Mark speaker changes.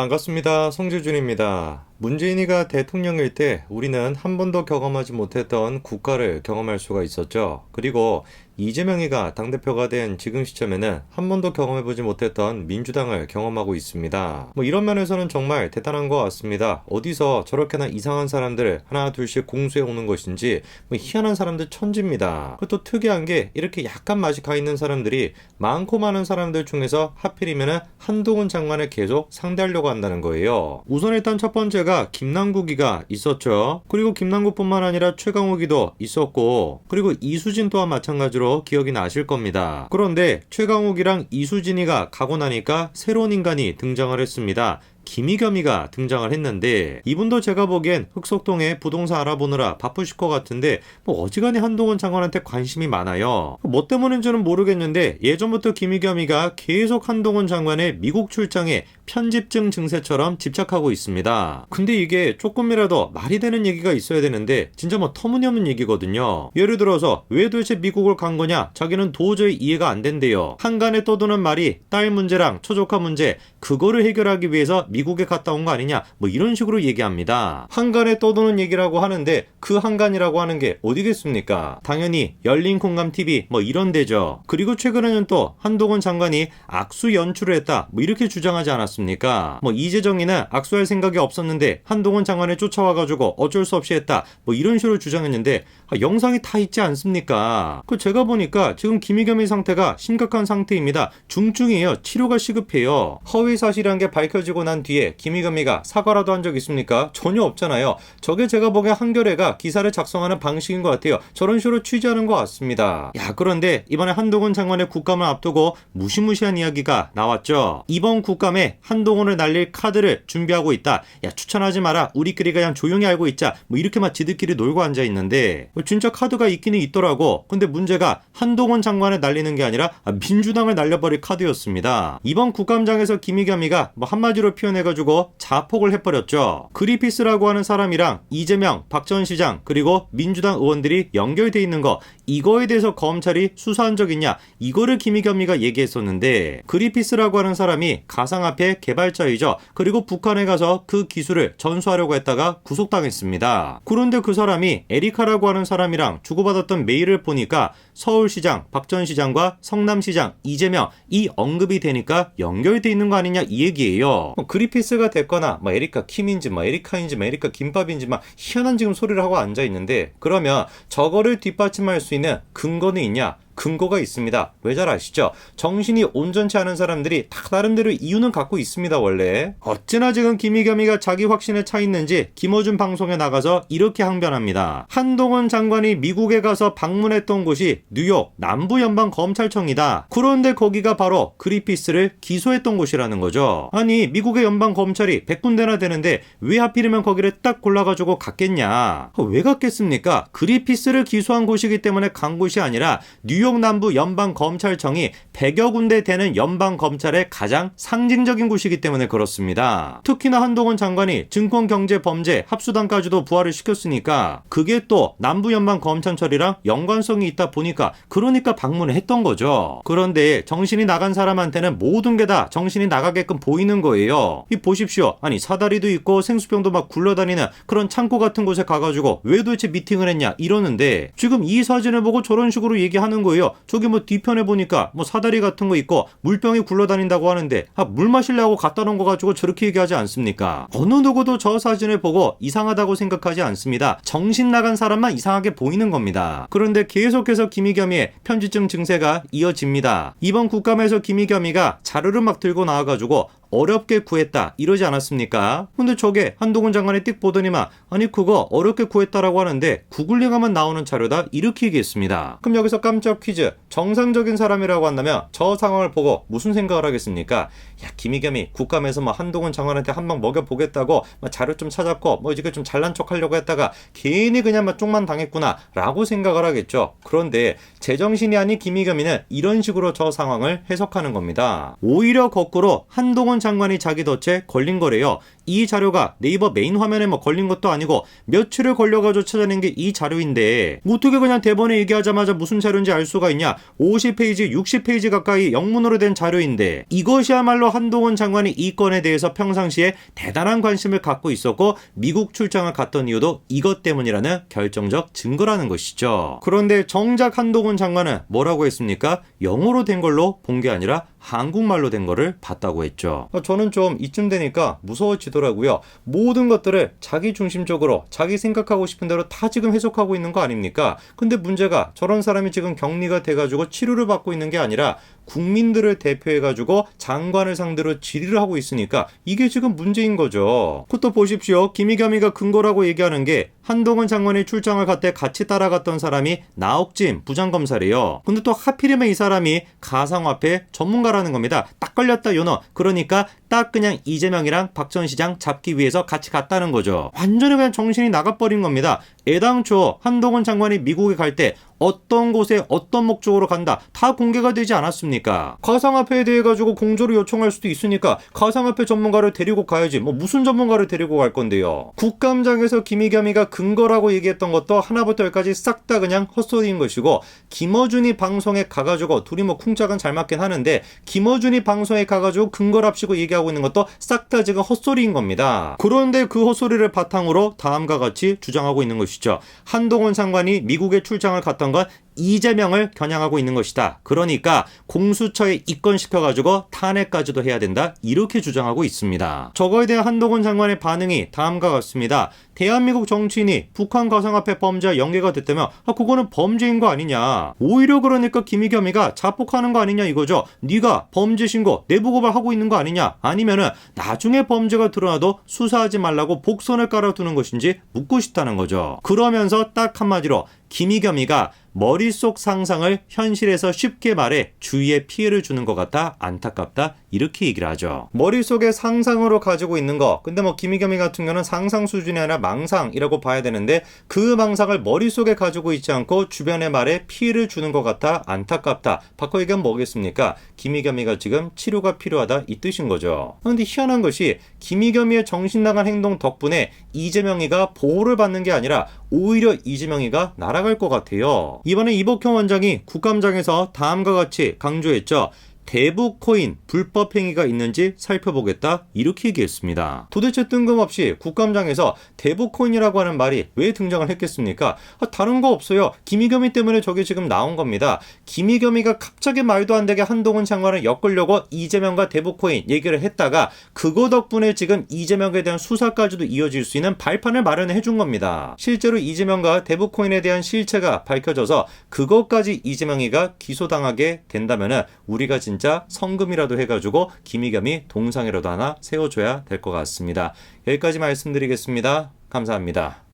Speaker 1: 반갑습니다. 송재준입니다. 문재인이가 대통령일 때 우리는 한 번도 경험하지 못했던 국가를 경험할 수가 있었죠. 그리고 이재명이가 당대표가 된 지금 시점에는 한 번도 경험해보지 못했던 민주당을 경험하고 있습니다. 뭐 이런 면에서는 정말 대단한 것 같습니다. 어디서 저렇게나 이상한 사람들을 하나 둘씩 공수해 오는 것인지 뭐 희한한 사람들 천지입니다. 또 특이한 게 이렇게 약간 맛이 가 있는 사람들이 많고 많은 사람들 중에서 하필이면은 한동훈 장관을 계속 상대하려고 한다는 거예요. 우선 일단 첫 번째가 김남국이가 있었죠. 그리고 김남국뿐만 아니라 최강욱이도 있었고, 그리고 이수진 또한 마찬가지로 기억이 나실 겁니다. 그런데 최강욱이랑 이수진이가 가고 나니까 새로운 인간이 등장을 했습니다. 김희겸이가 등장을 했는데 이분도 제가 보기엔 흑석동에 부동산 알아보느라 바쁘실 것 같은데 뭐 어지간히 한동훈 장관한테 관심이 많아요. 뭐 때문인지는 모르겠는데 예전부터 김희겸이가 계속 한동훈 장관의 미국 출장에 편집증 증세처럼 집착하고 있습니다. 근데 이게 조금이라도 말이 되는 얘기가 있어야 되는데 진짜 뭐 터무니없는 얘기거든요. 예를 들어서 왜 도대체 미국을 간 거냐? 자기는 도저히 이해가 안 된대요. 한간에 떠도는 말이 딸 문제랑 초조카 문제 그거를 해결하기 위해서 미국에 갔다 온 거 아니냐? 뭐 이런 식으로 얘기합니다. 한간에 떠도는 얘기라고 하는데 그 한간이라고 하는 게 어디겠습니까? 당연히 열린 공감 TV 뭐 이런 데죠. 그리고 최근에는 또 한동훈 장관이 악수 연출을 했다 뭐 이렇게 주장하지 않았습니까? 뭐 이재정이는 악수할 생각이 없었는데 한동훈 장관을 쫓아와가지고 어쩔 수 없이 했다 뭐 이런 식으로 주장했는데 아, 영상이 다 있지 않습니까? 그 제가 보니까 지금 김희겸의 상태가 심각한 상태입니다. 중증이에요. 치료가 시급해요. 허위 사실이란 게 밝혀지고 난 뒤에 김희겸이가 사과라도 한 적 있습니까? 전혀 없잖아요. 저게 제가 보기엔 한겨레가 기사를 작성하는 방식인 것 같아요. 저런 식으로 취재하는 것 같습니다. 야 그런데 이번에 한동훈 장관의 국감을 앞두고 무시무시한 이야기가 나왔죠. 이번 국감에 한동훈을 날릴 카드를 준비하고 있다. 야 추천하지 마라. 우리끼리 그냥 조용히 알고 있자. 뭐 이렇게만 지들끼리 놀고 앉아 있는데 뭐 진짜 카드가 있기는 있더라고. 근데 문제가 한동훈 장관을 날리는 게 아니라 아, 민주당을 날려버릴 카드였습니다. 이번 국감장에서 김희겸이가 뭐 한마디로 표현해가지고 자폭을 해버렸죠. 그리피스라고 하는 사람이랑 이재명, 박 전 시장 그리고 민주당 의원들이 연결돼 있는 거 이거에 대해서 검찰이 수사한 적 있냐 이거를 김희겸이가 얘기했었는데 그리피스라고 하는 사람이 가상화폐 개발자이죠. 그리고 북한에 가서 그 기술을 전수하려고 했다가 구속당했습니다. 그런데 그 사람이 에리카라고 하는 사람이랑 주고받았던 메일을 보니까 서울시장 박전 시장과 성남시장 이재명 이 언급이 되니까 연결돼 있는 거 아니냐 이 얘기예요. 뭐 그리피스가 됐거나 뭐 에리카 킴인지 뭐 에리카인지 뭐 에리카 김밥인지 막 희한한 지금 소리를 하고 앉아 있는데 그러면 저거를 뒷받침할 수 있는 근거는 있냐? 근거가 있습니다. 왜 잘 아시죠? 정신이 온전치 않은 사람들이 다 나름대로 이유는 갖고 있습니다, 원래. 어찌나 지금 김희겸이가 자기 확신에 차 있는지 김어준 방송에 나가서 이렇게 항변합니다. 한동훈 장관이 미국에 가서 방문했던 곳이 뉴욕 남부연방검찰청이다. 그런데 거기가 바로 그리피스를 기소했던 곳이라는 거죠. 아니, 미국의 연방검찰이 100군데나 되는데 왜 하필이면 거기를 딱 골라가지고 갔겠냐? 왜 갔겠습니까? 그리피스를 기소한 곳이기 때문에 간 곳이 아니라 뉴욕 남부 연방검찰청이 100여 군데 되는 연방검찰의 가장 상징적인 곳이기 때문에 그렇습니다. 특히나 한동훈 장관이 증권경제범죄 합수단까지도 부활을 시켰으니까 그게 또 남부 연방검찰청이랑 연관성이 있다 보니까 그러니까 방문을 했던 거죠. 그런데 정신이 나간 사람한테는 모든 게 다 정신이 나가게끔 보이는 거예요. 이 보십시오. 아니 사다리도 있고 생수병도 막 굴러다니는 그런 창고 같은 곳에 가가지고 왜 도대체 미팅을 했냐 이러는데 지금 이 사진을 보고 저런 식으로 얘기하는 거예요. 저기 뭐 뒤편에 보니까 뭐 사다리 같은 거 있고 물병이 굴러다닌다고 하는데 아, 물 마시려고 갖다 놓은 거 가지고 저렇게 얘기하지 않습니까? 어느 누구도 저 사진을 보고 이상하다고 생각하지 않습니다. 정신 나간 사람만 이상하게 보이는 겁니다. 그런데 계속해서 김희겸이의 편지증 증세가 이어집니다. 이번 국감에서 김희겸이가 자료를 막 들고 나와가지고 어렵게 구했다 이러지 않았습니까? 근데 저게 한동훈 장관의 띡 보더니만 아니 그거 어렵게 구했다라고 하는데 구글링하면 나오는 자료다 이렇게 얘기했습니다. 그럼 여기서 깜짝 퀴즈 정상적인 사람이라고 한다면 저 상황을 보고 무슨 생각을 하겠습니까? 야 김희겸이 국감에서 뭐 한동훈 장관한테 한 방 먹여보겠다고 뭐 자료 좀 찾았고 뭐 이게 좀 잘난 척 하려고 했다가 괜히 그냥 막 쪽만 당했구나 라고 생각을 하겠죠. 그런데 제정신이 아닌 김희겸이는 이런 식으로 저 상황을 해석하는 겁니다. 오히려 거꾸로 한동훈 장관이 자기 덫에 걸린 거래요. 이 자료가 네이버 메인 화면에 뭐 걸린 것도 아니고 며칠을 걸려가지고 찾아낸 게 이 자료인데 어떻게 그냥 대본에 얘기하자마자 무슨 자료인지 알 수가 있냐 50페이지 60페이지 가까이 영문으로 된 자료인데 이것이야말로 한동훈 장관이 이 건에 대해서 평상시에 대단한 관심을 갖고 있었고 미국 출장을 갔던 이유도 이것 때문이라는 결정적 증거라는 것이죠. 그런데 정작 한동훈 장관은 뭐라고 했습니까? 영어로 된 걸로 본 게 아니라 한국말로 된 거를 봤다고 했죠. 저는 좀 이쯤 되니까 무서워지 더라고요. 모든 것들을 자기 중심적으로 자기 생각하고 싶은 대로 다 지금 해석하고 있는 거 아닙니까? 근데 문제가 저런 사람이 지금 격리가 돼가지고 치료를 받고 있는 게 아니라 국민들을 대표해가지고 장관을 상대로 질의를 하고 있으니까 이게 지금 문제인 거죠. 그것도 보십시오. 김희겸이가 근거라고 얘기하는 게 한동훈 장관이 출장을 갈 때 같이 따라갔던 사람이 나옥진 부장검사래요. 근데 또 하필이면 이 사람이 가상화폐 전문가라는 겁니다. 딱 걸렸다 요너. 그러니까 딱 그냥 이재명이랑 박 전 시장 잡기 위해서 같이 갔다는 거죠. 완전히 그냥 정신이 나가버린 겁니다. 애당초 한동훈 장관이 미국에 갈 때 어떤 곳에 어떤 목적으로 간다 다 공개가 되지 않았습니까? 가상화폐에 대해 가지고 공조를 요청할 수도 있으니까 가상화폐 전문가를 데리고 가야지 뭐 무슨 전문가를 데리고 갈 건데요? 국감장에서 김희겸이가 근거라고 얘기했던 것도 하나부터 열까지 싹 다 그냥 헛소리인 것이고 김어준이 방송에 가가지고 둘이 뭐 쿵짝은 잘 맞긴 하는데 김어준이 방송에 가가지고 근거랍시고 얘기하고 있는 것도 싹 다 지금 헛소리인 겁니다. 그런데 그 헛소리를 바탕으로 다음과 같이 주장하고 있는 것이 죠. 한동훈 장관이 미국에 출장을 갔던 건 이재명을 겨냥하고 있는 것이다. 그러니까 공수처에 입건시켜가지고 탄핵까지도 해야 된다. 이렇게 주장하고 있습니다. 저거에 대한 한동훈 장관의 반응이 다음과 같습니다. 대한민국 정치인이 북한 가상화폐 범죄와 연계가 됐다면 아 그거는 범죄인 거 아니냐. 오히려 그러니까 김희겸이가 자폭하는 거 아니냐 이거죠. 네가 범죄 신고 내부 고발하고 있는 거 아니냐. 아니면은 나중에 범죄가 드러나도 수사하지 말라고 복선을 깔아두는 것인지 묻고 싶다는 거죠. 그러면서 딱 한마디로 김희겸이가 머릿속 상상을 현실에서 쉽게 말해 주위에 피해를 주는 것 같다 안타깝다 이렇게 얘기를 하죠. 머릿속에 상상으로 가지고 있는 거 근데 뭐 김희겸이 같은 경우는 상상 수준이 아니라 망상이라고 봐야 되는데 그 망상을 머릿속에 가지고 있지 않고 주변의 말에 피해를 주는 것 같다 안타깝다 바꿔 얘기하면 뭐겠습니까? 김희겸이가 지금 치료가 필요하다 이 뜻인 거죠. 그런데 희한한 것이 김희겸이의 정신 나간 행동 덕분에 이재명이가 보호를 받는 게 아니라 오히려 이재명이가 날아갈 것 같아요. 이번에 이복형 원장이 국감장에서 다음과 같이 강조했죠. 대부 코인 불법 행위가 있는지 살펴보겠다 이렇게 얘기했습니다. 도대체 뜬금없이 국감장에서 대부 코인이라고 하는 말이 왜 등장을 했겠습니까? 아, 다른 거 없어요. 김희겸이 때문에 저게 지금 나온 겁니다. 김희겸이가 갑자기 말도 안 되게 한동훈 장관을 엮으려고 이재명과 대부 코인 얘기를 했다가 그거 덕분에 지금 이재명에 대한 수사까지도 이어질 수 있는 발판을 마련해 준 겁니다. 실제로 이재명과 대부 코인에 대한 실체가 밝혀져서 그것까지 이재명이가 기소당하게 된다면은 우리가 진짜 성금이라도 해가지고 김희겸이 동상이라도 하나 세워줘야 될 것 같습니다. 여기까지 말씀드리겠습니다. 감사합니다.